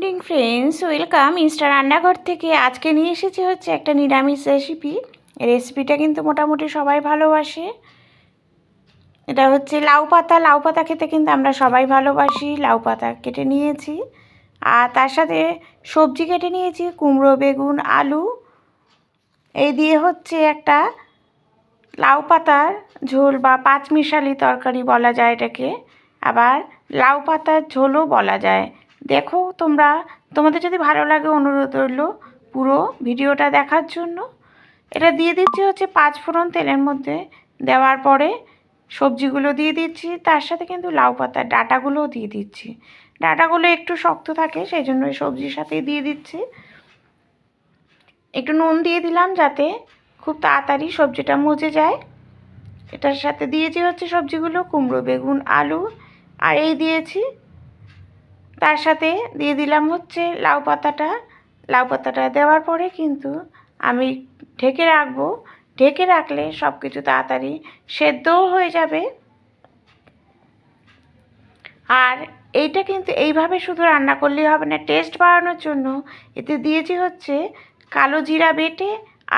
Evening friends welcome Insta রান্নাঘর থেকে আজকে নিয়ে এসেছি হচ্ছে একটা নিরামিষ রেসিপি রেসিপিটা কিন্তু মোটামুটি সবাই ভালোবাসে। এটা হচ্ছে লাউ পাতা। লাউ পাতা খেতে কিন্তু আমরা সবাই ভালোবাসি। লাউ পাতা কেটে নিয়েছি। আর তার সাথে সবজি কেটে নিয়েছি। কুমড়ো, বেগুন, আলু। এই দিয়ে হচ্ছে একটা লাউ পাতার ঝোল বা পাঁচমিশালি তরকারি বলা যায় এটাকে। আবার লাউ পাতার ঝোলও বলা যায়। দেখো তোমরা, তোমাদের যদি ভালো লাগে অনুরোধ রইল পুরো ভিডিওটা দেখার জন্য। এটা দিয়ে দিচ্ছি হচ্ছে পাঁচ ফোড়ন তেলের মধ্যে দেওয়ার পরে সবজিগুলো দিয়ে দিচ্ছি, তার সাথে কিন্তু লাউ পাতার ডাটাগুলোও দিয়ে দিচ্ছি। ডাটাগুলো একটু শক্ত থাকে, সেই জন্য সবজির সাথেই দিয়ে দিচ্ছি। একটু নুন দিয়ে দিলাম যাতে খুব তাড়াতাড়ি সবজিটা মজে যায়। এটার সাথে দিয়েছি হচ্ছে সবজিগুলো, কুমড়ো, বেগুন, আলু, আর এই দিয়েছি তার সাথে দিয়ে দিলাম হচ্ছে লাউ পাতাটা। লাউ পাতাটা দেওয়ার পরে কিন্তু আমি ঢেকে রাখব। ঢেকে রাখলে সব কিছু তাড়াতাড়ি সেদ্ধও হয়ে যাবে। আর এইটা কিন্তু এইভাবে শুধু রান্না করলেই হবে না টেস্ট বাড়ানোর জন্য। এতে দিয়েছি হচ্ছে কালো জিরা বেটে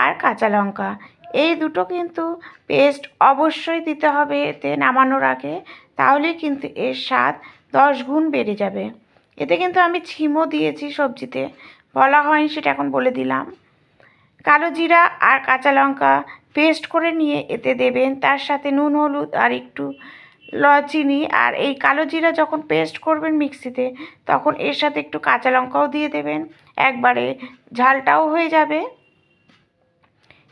আর কাঁচা লঙ্কা। এই দুটো কিন্তু পেস্ট অবশ্যই দিতে হবে, এতে নামানোর আগে। তাহলে কিন্তু এর স্বাদ দশ গুণ বেড়ে যাবে। এতে কিন্তু আমি ছিমও দিয়েছি সবজিতে। বলা হয়নি সেটা এখন বলে দিলাম। কালো জিরা আর কাঁচা লঙ্কা পেস্ট করে নিয়ে এতে দেবেন। তার সাথে নুন, হলুদ আর একটু চিনি আর এই কালো জিরা যখন পেস্ট করবেন মিক্সিতে, তখন এর সাথে একটু কাঁচা লঙ্কাও দিয়ে দেবেন। একবারে ঝালটাও হয়ে যাবে।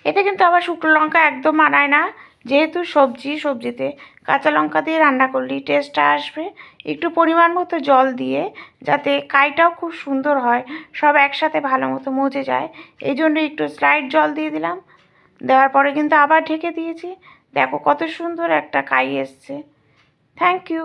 এতে কিন্তু আবার শুকনো লঙ্কা একদম মানায় না। যেহেতু সবজি, সবজিতে কাঁচা লঙ্কা দিয়ে রান্না করলেই টেস্টটা আসবে। একটু পরিমাণ মতো জল দিয়ে যাতে কাইটাও খুব সুন্দর হয়, সব একসাথে ভালো মতো মজে যায়। এই জন্য একটু স্লাইড জল দিয়ে দিলাম। দেওয়ার পরে কিন্তু আবার ঢেকে দিয়েছি। দেখো কত সুন্দর একটা কাই এসছে। Thank you